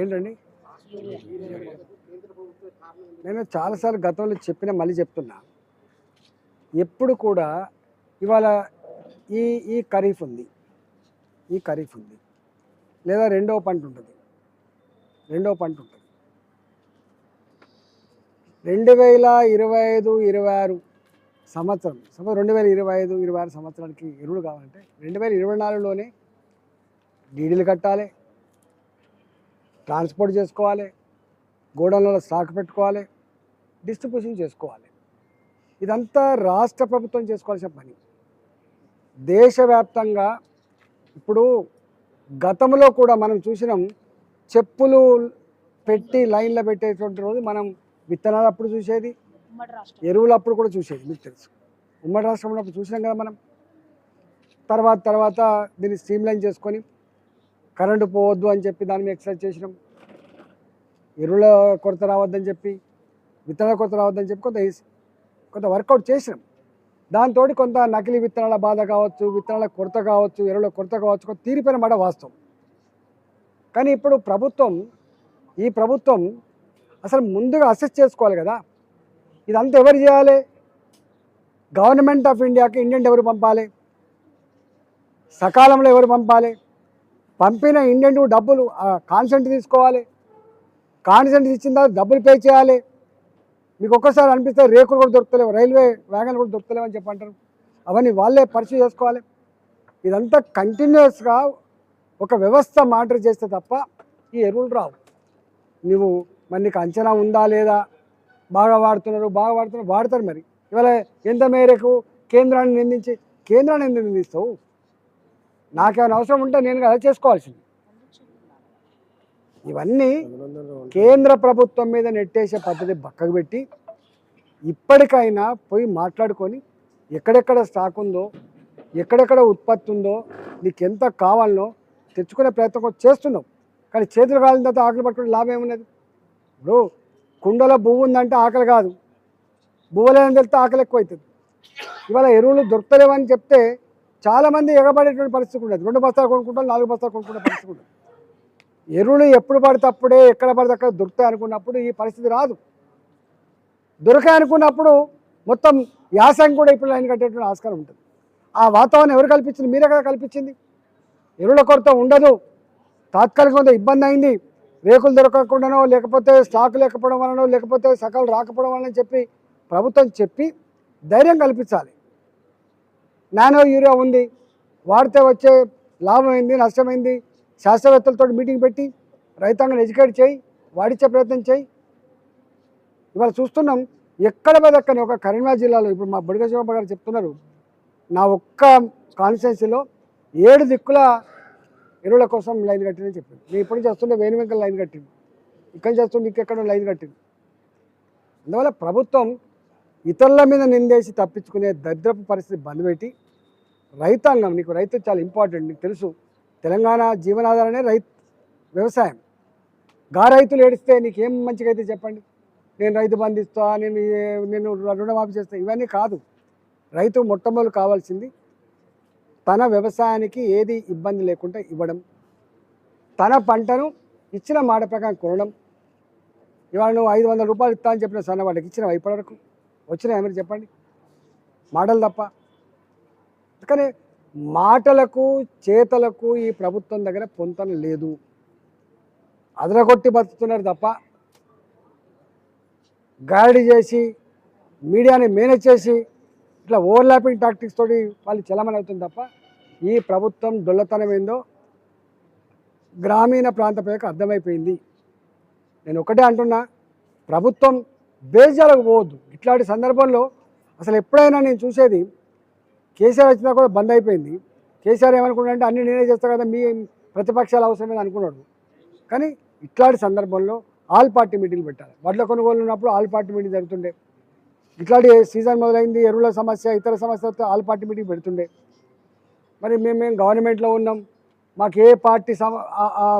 ఏంటండి? నేను చాలాసార్లు గతంలో చెప్పిన మళ్ళీ చెప్తున్నా. ఎప్పుడు కూడా ఇవాళ ఈ ఈ ఖరీఫ్ ఉంది. ఈ ఖరీఫ్ ఉంది. లేదా రెండవ పంట ఉంటుంది. రెండవ పంట ఉంటుంది. రెండు వేల ఇరవై ఐదు ఇరవై ఆరు సంవత్సరం సపోజ్ రెండు వేల ఇరవై ఐదు ఇరవై ఆరు సంవత్సరానికి ఎరువులు కావాలంటే రెండు వేల ఇరవై నాలుగులోనే డీడీలు కట్టాలి. ట్రాన్స్పోర్ట్ చేసుకోవాలి గోడౌన్లలో స్టాక్ పెట్టుకోవాలి డిస్ట్రిబ్యూషన్ చేసుకోవాలి. ఇదంతా రాష్ట్ర ప్రభుత్వం చేసుకోవాల్సిన పని. దేశవ్యాప్తంగా ఇప్పుడు గతంలో కూడా మనం చూసినాం చెప్పులు పెట్టి లైన్లో పెట్టేటువంటి రోజు మనం విత్తనాలు అప్పుడు చూసేది ఎరువులు అప్పుడు కూడా చూసేది మీకు తెలుసు. ఉమ్మడి రాష్ట్రం ఉన్నప్పుడు చూసినాం కదా మనం. తర్వాత తర్వాత దీన్ని స్ట్రీమ్లైన్ చేసుకొని కరెంటు పోవద్దు అని చెప్పి దాన్ని మీద ఎక్సర్సైజ్ చేసినాం. ఎరువుల కొరత రావద్దని చెప్పి విత్తనాల కొరత రావద్దని చెప్పి కొంత కొంత వర్కౌట్ చేసినాం. దాంతో కొంత నకిలీ విత్తనాల బాధ కావచ్చు విత్తనాల కొరత కావచ్చు ఎరువుల కొరత కావచ్చు కొంత తీరిపోయిన మాట వాస్తవం. కానీ ఇప్పుడు ప్రభుత్వం ఈ ప్రభుత్వం అసలు ముందుగా అసెస్ చేసుకోవాలి కదా. ఇదంతా ఎవరు చేయాలి? గవర్నమెంట్ ఆఫ్ ఇండియాకి ఇండియన్ ఎవరు పంపాలి? సకాలంలో ఎవరు పంపాలి? పంపిన ఇండియన్ డబ్బులు కాన్సెంట్ తీసుకోవాలి. కాన్సెంట్ ఇచ్చిన తర్వాత డబ్బులు పే చేయాలి. మీకు ఒక్కసారి అనిపిస్తే రేకులు కూడా దొరుకుతలేవు రైల్వే వ్యాగన్లు కూడా దొరుకుతలేవు అని చెప్పి అంటారు. అవన్నీ వాళ్ళే పరిచయం చేసుకోవాలి. ఇదంతా కంటిన్యూస్గా ఒక వ్యవస్థ మాటర్ చేస్తే తప్ప ఈ ఎరువులు రావు. నువ్వు మరి నీకు అంచనా ఉందా లేదా? బాగా వాడుతున్నారు బాగా వాడుతున్నారు వాడతారు మరి. ఇవాళ ఎంత మేరకు కేంద్రాన్ని నిందించి కేంద్రాన్ని ఎందుకు నిందిస్తావు? నాకేమైనా అవసరం ఉంటే నేను కదా చేసుకోవాల్సింది. ఇవన్నీ కేంద్ర ప్రభుత్వం మీద నెట్టేసే పద్ధతి పక్కకు పెట్టి ఇప్పటికైనా పోయి మాట్లాడుకొని ఎక్కడెక్కడ స్టాక్ ఉందో ఎక్కడెక్కడ ఉత్పత్తి ఉందో నీకు ఎంత కావాలనో తెచ్చుకునే ప్రయత్నం చేస్తున్నావు కానీ చేతులు కాలిన తర్వాత ఆకలి పట్టుకునే లాభం ఏమున్నది? ఇప్పుడు కుండలో భూ ఉందంటే ఆకలి కాదు. పువ్వులేని తెలిస్తే ఆకలి ఎక్కువ అవుతుంది ఇవాళ ఎరువులు దొరకలేవని చెప్తే చాలామంది ఎగబడేటువంటి పరిస్థితి ఉండదు. రెండు బస్తాలు కొనుక్కుంటారు నాలుగు బస్తాలు కొనుక్కునే పరిస్థితి ఉండదు. ఎరువులు ఎప్పుడు పడితే అప్పుడే ఎక్కడ పడితే అక్కడ దొరుకుతాయి అనుకున్నప్పుడు ఈ పరిస్థితి రాదు. దొరకాయి అనుకున్నప్పుడు మొత్తం యాసం కూడా ఇప్పుడు లైన్ కట్టేటువంటి ఆస్కారం ఉంటుంది. ఆ వాతావరణం ఎవరు కల్పించింది? మీరే కదా కల్పించింది. ఎరువుల కొరత ఉండదు. తాత్కాలికంగా ఇబ్బంది అయింది. రేకులు దొరకకుండానో లేకపోతే స్టాక్ లేకపోవడం వలనో లేకపోతే సకాలు రాకపోవడం వలన చెప్పి ప్రభుత్వం చెప్పి ధైర్యం కల్పించాలి. నానో యూరియా ఉంది. వాడితే వచ్చే లాభం ఏంది నష్టమైంది. శాస్త్రవేత్తలతో మీటింగ్ పెట్టి రైతాంగం ఎడ్యుకేట్ చేయి వాడిచ్చే ప్రయత్నం చేయి. ఇవాళ చూస్తున్నాం ఎక్కడ పదక్కని ఒక కరీంనగర్ జిల్లాలో ఇప్పుడు మా బుడిగేశ్వరమ్మ గారు చెప్తున్నారు నా ఒక్క కాన్స్టిట్యున్సీలో ఏడు దిక్కుల ఎరువుల కోసం లైన్ కట్టిందని చెప్పింది నేను ఇప్పటి నుంచి వస్తుండే వేణు వెంకల లైన్ కట్టింది. ఇక్కడ నుంచి ఇంకెక్కడ లైన్ కట్టింది. అందువల్ల ప్రభుత్వం ఇతరుల మీద నిందేసి తప్పించుకునే దరిద్రపు పరిస్థితి బంద్ పెట్టి రైతాంగం నీకు రైతు చాలా ఇంపార్టెంట్ నీకు తెలుసు. తెలంగాణ జీవనాధారమే రైతు వ్యవసాయం. గా రైతులు ఏడిస్తే నీకేం మంచిగా అయితే చెప్పండి? నేను రైతు బంధిస్తా నేను నేను రుణమాఫీ చేస్తా ఇవన్నీ కాదు. రైతు మొట్టమొదటి కావాల్సింది తన వ్యవసాయానికి ఏది ఇబ్బంది లేకుండా ఇవ్వడం. తన పంటను ఇచ్చిన మాట ప్రకారం కొనడం. ఇవాళ నువ్వు ఐదు వందల రూపాయలు ఇస్తా అని చెప్పిన సన్నవాడికి ఇచ్చినవా ఇప్పటివరకు? వచ్చినాయా మీరు చెప్పండి? మాటలు తప్ప. కానీ మాటలకు చేతలకు ఈ ప్రభుత్వం దగ్గర పొంతన లేదు. అదరగొట్టి బతుకుతున్నారు తప్ప గైడ్ చేసి మీడియాని మేనేజ్ చేసి ఇట్లా ఓవర్లాపింగ్ టాక్టిక్స్ తోటి వాళ్ళు చలమని అవుతుంది తప్ప ఈ ప్రభుత్వం డొల్లతనం ఏందో గ్రామీణ ప్రాంత ప్రజలకు అర్థమైపోయింది. నేను ఒకటే అంటున్నా ప్రభుత్వం బేజాలకు పోవద్దు. ఇట్లాంటి సందర్భంలో అసలు ఎప్పుడైనా నేను చూసేది కేసీఆర్ వచ్చినా కూడా బంద్ అయిపోయింది. కేసీఆర్ ఏమనుకున్నాడంటే అన్ని నేనే చేస్తా కదా మీ ప్రతిపక్షాలు అవసరం అనుకున్నాడు. కానీ ఇట్లాంటి సందర్భంలో ఆల్ పార్టీ మీటింగ్ పెట్టాలి. వడ్ల కొనుగోలు ఉన్నప్పుడు ఆల్ పార్టీ మీటింగ్ జరుగుతుండే. ఇట్లాంటి సీజన్ మొదలైంది ఎరువుల సమస్య ఇతర సమస్యలతో ఆల్ పార్టీ మీటింగ్ పెడుతుండే. మరి మేము మేము గవర్నమెంట్లో ఉన్నాం. మాకు ఏ పార్టీ సమ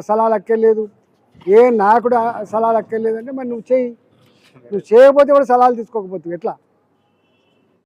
సలహాలు అక్కర్లేదు. ఏ నాయకుడు సలహాలు అక్కర్లేదు అంటే మరి నువ్వు చేయి. నువ్వు చేయకపోతే కూడా సలహాలు తీసుకోకపోతే ఎట్లా?